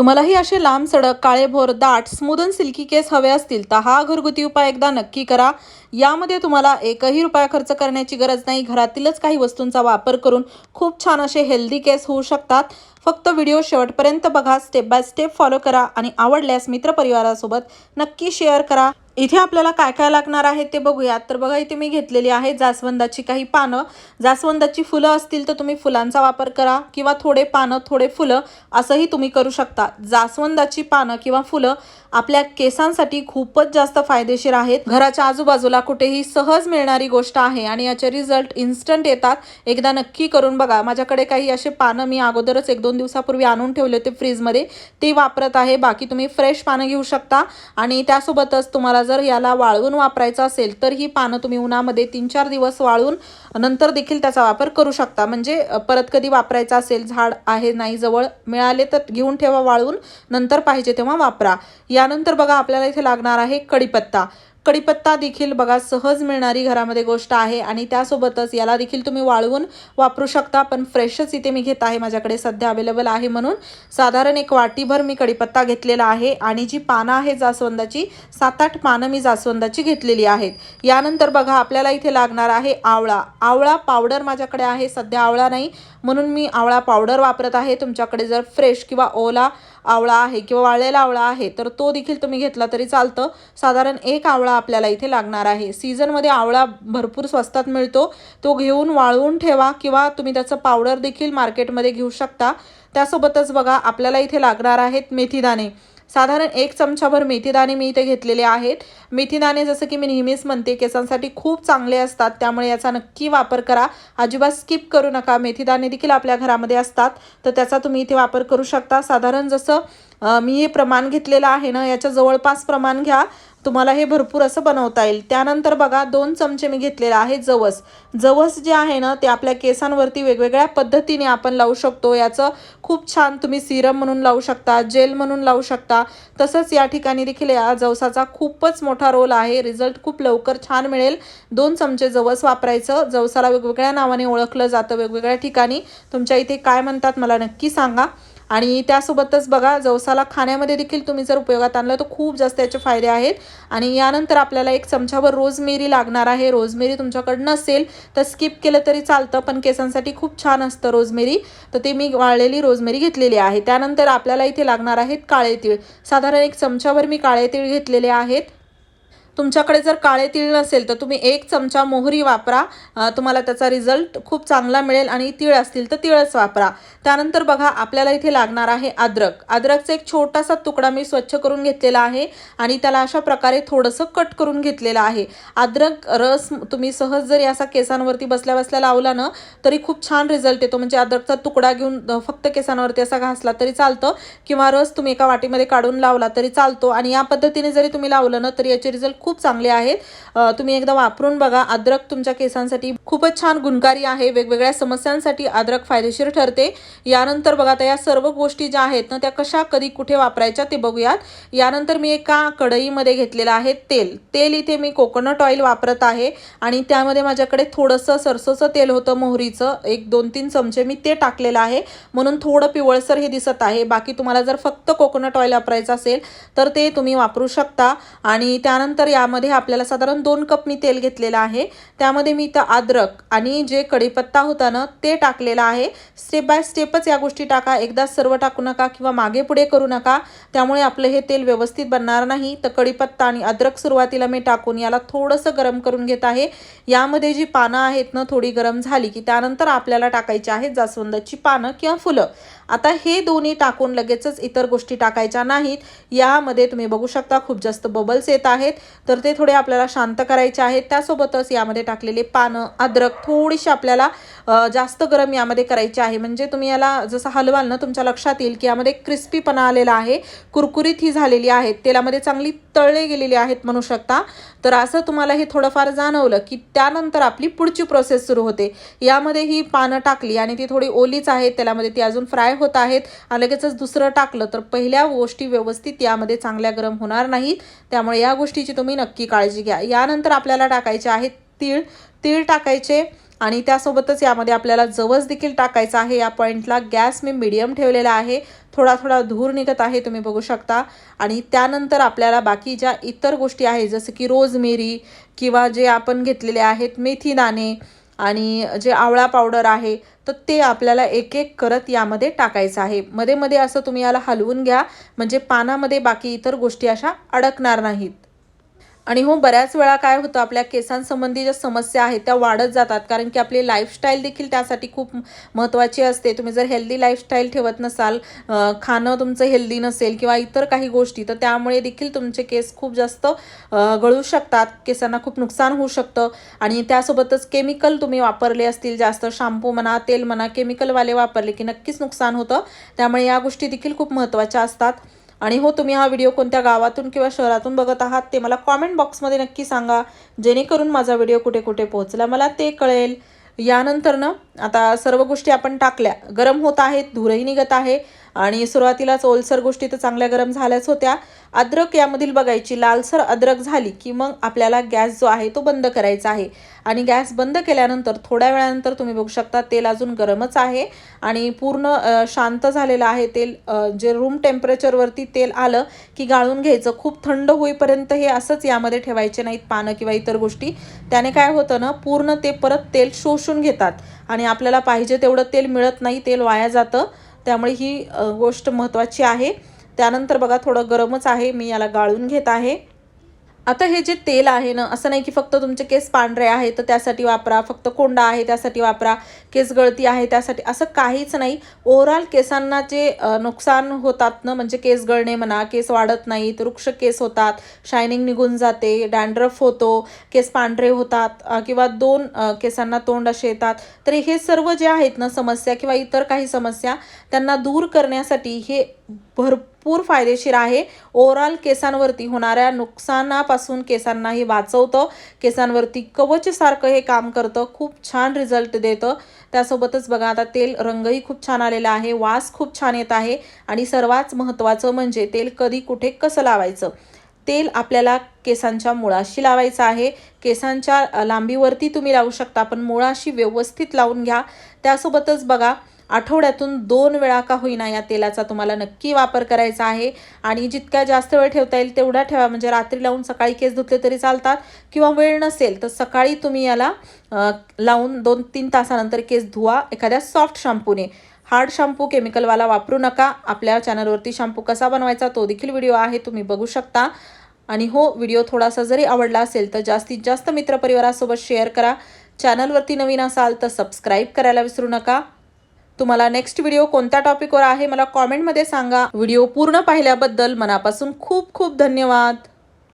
तुम्हालाही असे लांब सडक काळेभोर दाट स्मूदन सिल्की केस हवे असतील तर हा घरगुती उपाय एकदा नक्की करा. यामध्ये तुम्हाला एकही रुपया खर्च करण्याची गरज नाही. घरातीलच काही वस्तूंचा वापर करून खूप छान असे हेल्दी केस होऊ शकतात. फक्त व्हिडिओ शेवटपर्यंत बघा. स्टेप बाय स्टेप फॉलो करा आणि आवडल्यास मित्रपरिवारासोबत नक्की शेअर करा. इथे आपल्याला काय काय लागणार आहे ते बघूयात. तर बघा इथे मी घेतलेली आहे जास्वंदाची काही पानं. जास्वंदाची फुलं असतील तर तुम्ही फुलांचा वापर करा किंवा थोडे पानं थोडे फुलं असंही तुम्ही करू शकता. जास्वंदाची पानं किंवा फुलं आपल्या केसांसाठी खूपच जास्त फायदेशीर आहेत. घराच्या आजूबाजूला कुठेही सहज मिळणारी गोष्ट आहे आणि याचे रिझल्ट इन्स्टंट येतात. एकदा नक्की करून बघा. माझ्याकडे काही असे पानं मी अगोदरच एक दोन दिवसापूर्वी आणून ठेवले होते फ्रीजमध्ये. ते वापरत आहे. बाकी तुम्ही फ्रेश पानं घेऊ शकता. आणि त्यासोबतच तुम्हाला जर याला वाळवून वापरायचं असेल तर ही पानं तुम्ही उन्हामध्ये तीन चार दिवस वाळून नंतर देखील त्याचा वापर करू शकता. म्हणजे परत कधी वापरायचं असेल झाड आहे नाही जवळ मिळाले तर घेऊन ठेवा वाळवून नंतर पाहिजे तेव्हा वापरा. यानंतर बघा आपल्याला इथे लागणार आहे कढीपत्ता. कडीपत्ता देखील बघा सहज मिळणारी घरामध्ये गोष्ट आहे आणि त्यासोबतच याला देखील तुम्ही वाळवून वापरू शकता पण फ्रेशच इथे मी घेत आहे माझ्याकडे सध्या अवेलेबल आहे म्हणून. साधारण एक वाटीभर मी कडीपत्ता घेतलेला आहे आणि जी पानं आहे जास्वंदाची सात आठ पानं मी जास्वंदाची घेतलेली आहेत. यानंतर बघा आपल्याला इथे लागणार आहे आवळा. आवळा पावडर माझ्याकडे आहे सध्या आवळा नाही म्हणून मी आवळा पावडर वापरत आहे. तुमच्याकडे जर फ्रेश किंवा ओला आवळा आहे किंवा वाळलेला आवळा आहे तर तो देखील तुम्ही घेतला तरी चालतं. साधारण एक आवळा आपल्याला इथे लागणार आहे. सीझनमध्ये आवळा भरपूर स्वस्तात मिळतो. तो घेऊन वाळवून ठेवा किंवा तुम्ही त्याचं पावडर देखील मार्केटमध्ये घेऊ शकता. त्यासोबतच बघा आपल्याला इथे लागणार आहेत मेथीदाणे. साधारण एक चमचाभर मेथीदाणे मी इथे घेतलेले आहेत. मेथीदाणे जसं की मी नेहमीच म्हणते केसांसाठी खूप चांगले असतात त्यामुळे याचा नक्की वापर करा. अजिबात स्किप करू नका. मेथीदाणे देखील आपल्या घरामध्ये असतात तर त्याचा तुम्ही इथे वापर करू शकता. साधारण जसं मी हे प्रमाण घेतलेलं आहे ना याच्या जवळपास प्रमाण घ्या. तुम्हाला हे भरपूर असं बनवता येईल. त्यानंतर बघा दोन चमचे मी घेतलेला आहे जवस. जवस जे आहे ना ते आपल्या केसांवरती वेगवेगळ्या पद्धतीने आपण लावू शकतो. याचं खूप छान तुम्ही सिरम म्हणून लावू शकता जेल म्हणून लावू शकता. तसंच या ठिकाणी देखील या जवसाचा खूपच मोठा रोल आहे. रिझल्ट खूप लवकर छान मिळेल. दोन चमचे जवस वापरायचं. जवसाला वेगवेगळ्या नावाने ओळखलं जातं वेगवेगळ्या ठिकाणी. तुमच्या इथे काय म्हणतात मला नक्की सांगा. आणि त्यासोबतच बघा जवसाला खाण्यामध्ये देखील तुम्ही जर उपयोगात आणलं तर खूप जास्त याचे फायदे आहेत. आणि यानंतर आपल्याला एक चमच्यावर रोजमेरी लागणार आहे. रोजमेरी तुमच्याकडे नसेल तर स्किप केलं तरी चालतं पण केसांसाठी खूप छान असतं रोजमेरी. तर ते मी वाळलेली रोजमेरी घेतलेली आहे. त्यानंतर आपल्याला इथे लागणार आहेत काळे तीळ. साधारण एक चमच्यावर मी काळे तीळ घेतलेले आहेत. तुमच्याकडे जर काळे तीळ नसेल तर तुम्ही एक चमचा मोहरी वापरा. तुम्हाला त्याचा रिझल्ट खूप चांगला मिळेल आणि तीळ असतील तर तिळच वापरा. त्यानंतर बघा आपल्याला इथे लागणार आहे अद्रक. अद्रकचा एक छोटासा तुकडा मी स्वच्छ करून घेतलेला आहे आणि त्याला अशा प्रकारे थोडंसं कट करून घेतलेलं आहे. अद्रक रस तुम्ही सहज जरी असा केसांवरती बसल्या बसल्या लावला ना तरी खूप छान रिझल्ट येतो. म्हणजे अद्रकचा तुकडा घेऊन फक्त केसांवरती असा घासला तरी चालतं किंवा रस तुम्ही एका वाटीमध्ये काढून लावला तरी चालतो. आणि या पद्धतीने जरी तुम्ही लावलं ना तरी याचे रिझल्ट खूप चांगले आहेत. तुम्ही एकदा वापरून बघा. अद्रक तुमच्या केसांसाठी खूपच छान गुणकारी आहे. वेगवेगळ्या समस्यांसाठी अद्रक फायदेशीर ठरते. यानंतर बघा आता या सर्व गोष्टी ज्या आहेत ना त्या कशा कधी कुठे वापरायच्या ते बघूयात. यानंतर मी एका कढईमध्ये घेतलेलं आहे तेल. तेल इथे मी कोकोनट ऑइल वापरत आहे. आणि त्यामध्ये माझ्याकडे थोडंसं सरसोचं तेल होतं मोहरीचं. एक दोन तीन चमचे मी ते टाकलेलं आहे. म्हणून थोडं पिवळसर हे दिसत आहे. बाकी तुम्हाला जर फक्त कोकोनट ऑइल वापरायचं असेल तर ते तुम्ही वापरू शकता. आणि त्यानंतर यामध्ये आपल्याला साधारण दोन कप मी तेल घेतलेलं आहे. त्यामध्ये मी इथं अद्रक आणि जे कढीपत्ता होता ना ते टाकलेलं आहे. स्टेप बाय स्टेपच या गोष्टी टाका. एकदा सर्व टाकू नका किंवा मागे पुढे करू नका. त्यामुळे आपलं हे तेल व्यवस्थित बनणार नाही. तर कढीपत्ता आणि अद्रक सुरुवातीला मी टाकून याला थोडंसं गरम करून घेत आहे. यामध्ये जी पानं आहेत ना थोडी गरम झाली की त्यानंतर आपल्याला टाकायची आहेत जास्वंदाची पानं किंवा फुलं. आता हे दोन्ही टाकून लगेचच इतर गोष्टी टाकायच्या नाहीत. यामध्ये तुम्ही बघू शकता खूप जास्त बबल्स येत आहेत. तर ते थोडे आपल्याला शांत करायचे आहेत. त्यासोबतच यामध्ये टाकलेले पानं अद्रक थोडीशी आपल्याला जास्त गरम यामध्ये करायची आहे. म्हणजे तुम्ही याला जसं हलवाल ना तुमच्या लक्षात येईल की यामध्ये क्रिस्पीपणा आलेला आहे. कुरकुरीत ही झालेली आहेत. तेलामध्ये चांगली तळले गेलेली आहेत म्हणू शकता. तर असं तुम्हाला हे थोडंफार जाणवलं की त्यानंतर आपली पुढची प्रोसेस सुरू होते. यामध्ये ही पानं टाकली आणि ती थोडी ओलीच आहेत. त्यालामध्ये ती अजून फ्राय होत आहेत आणि लगेचच दुसरं टाकलं तर पहिल्या गोष्टी व्यवस्थित यामध्ये चांगल्या गरम होणार नाहीत. त्यामुळे या गोष्टीची तुम्ही नक्की काळजी घ्या. यानंतर आपल्याला टाकायचे आहेत तीळ. तीळ टाकायचे आणि त्यासोबतच यामध्ये आपल्याला जवस देखील टाकायचा आहे. या पॉईंटला गॅस मी मिडियम ठेवलेला आहे. थोडा थोडा धूर निघत आहे तुम्ही बघू शकता. आणि त्यानंतर आपल्याला बाकी ज्या इतर गोष्टी आहेत जसं की रोजमेरी किंवा जे आपण घेतलेले आहेत मेथी दाणे आणि जे आवळा पावडर आहे तर ते आपल्याला एक एक करत यामध्ये टाकायचं आहे. मध्ये मध्ये असं तुम्ही याला हलवून घ्या. म्हणजे पानामध्ये बाकी इतर गोष्टी अशा अडकणार नाहीत. आणि हो बऱ्याच वेळा काय होतं आपल्या केसांसंबंधी ज्या समस्या आहेत त्या वाढत जातात. कारण की आपली लाईफस्टाईल देखील त्यासाठी खूप महत्त्वाची असते. तुम्ही जर हेल्दी लाईफस्टाईल ठेवत नसाल खाणं तुमचं हेल्दी नसेल किंवा इतर काही गोष्टी तर त्यामुळे देखील तुमचे केस खूप जास्त गळू शकतात. केसांना खूप नुकसान होऊ शकतं. आणि त्यासोबतच केमिकल तुम्ही वापरले असतील जास्त शॅम्पू म्हणा तेल म्हणा केमिकलवाले वापरले की नक्कीच नुकसान होतं. त्यामुळे या गोष्टी देखील खूप महत्त्वाच्या असतात. आणि हो तुम्ही हा व्हिडिओ कोणत्या गावातून किंवा शहरातून बघत आहात ते मला कॉमेंट बॉक्समध्ये नक्की सांगा. जेणेकरून माझा व्हिडिओ कुठे कुठे पोहोचला मला ते कळेल. यानंतरनं आता सर्व गोष्टी आपण टाकल्या. गरम होत आहेत धूरही निघत आहे. आणि सुरुवातीलाच ओलसर गोष्टी तर चांगल्या गरम झाल्याच होत्या. अद्रक यामधील बघायची लालसर अद्रक झाली की मग आपल्याला गॅस जो आहे तो बंद करायचा आहे. आणि गॅस बंद केल्यानंतर थोड्या वेळानंतर तुम्ही बघू शकता तेल अजून गरमच आहे. आणि पूर्ण शांत झालेलं आहे तेल जे रूम टेम्परेचरवरती तेल आलं की गाळून घ्यायचं. खूप थंड होईपर्यंत हे असंच यामध्ये ठेवायचे नाहीत पानं किंवा इतर गोष्टी. त्याने काय होतं ना पूर्ण ते परत तेल शोषून घेतात. आणि आपल्याला पाहिजे तेवढं तेल मिळत नाही तेल वाया जातं. त्यामुळे ही गोष्ट महत्त्वाची आहे. त्यानंतर बघा थोडं गरमच आहे. मी याला गाळून घेत आहे. आता हे जे तेल आहे ना असं नाही की फक्त तुमचे केस पांढरे आहे तर त्यासाठी वापरा. फक्त कोंडा आहे त्यासाठी वापरा. केस गळती आहे त्यासाठी असं काहीच नाही. ओव्हरऑल केसांना जे नुकसान होतात ना म्हणजे केस गळणे म्हणा केस वाढत नाहीत वृक्ष केस होतात शायनिंग निघून जाते डॅन्ड्रफ होतो केस पांढरे होतात किंवा दोन केसांना तोंड असे येतात. तर हे सर्व जे आहेत ना समस्या किंवा इतर काही समस्या त्यांना दूर करण्यासाठी हे भरपूर फायदेशीर आहे. ओव्हरऑल केसांवरती होणाऱ्या नुकसानापासून केसांनाही वाचवतं. केसांवरती कवचसारखं हे काम करतं. खूप छान रिझल्ट देतं. त्यासोबतच बघा आता तेल रंगही खूप छान आलेला आहे. वास खूप छान येत आहे. आणि सर्वात महत्त्वाचं म्हणजे तेल कधी कुठे कसं लावायचं? तेल आपल्याला केसांच्या मुळाशी लावायचं आहे. केसांच्या लांबीवरती तुम्ही लावू शकता पण मुळाशी व्यवस्थित लावून घ्या. त्यासोबतच बघा आठवड्यातून दोन वेळा का होईना या तेलाचा तुम्हाला नक्की वापर करायचा आहे. आणि जितक्या जास्त वेळ ठेवता येईल तेवढा ठेवा. म्हणजे रात्री लावून सकाळी केस धुतले तरी चालतात किंवा वेळ नसेल तर सकाळी तुम्ही याला लावून दोन तीन तासानंतर केस धुवा. एखाद्या सॉफ्ट शॅम्पूने. हार्ड शॅम्पू केमिकलवाला वापरू नका. आपल्या चॅनलवरती शॅम्पू कसा बनवायचा तो देखील व्हिडिओ आहे. तुम्ही बघू शकता. आणि हो व्हिडिओ थोडासा जरी आवडला असेल तर जास्तीत जास्त मित्रपरिवारासोबत शेअर करा. चॅनलवरती नवीन असाल तर सबस्क्राईब करायला विसरू नका. तुम्हाला नेक्स्ट व्हिडिओ कोणत्या टॉपिकवर आहे मला कॉमेंटमध्ये सांगा. व्हिडिओ पूर्ण पाहिल्याबद्दल मनापासून खूप खूप धन्यवाद.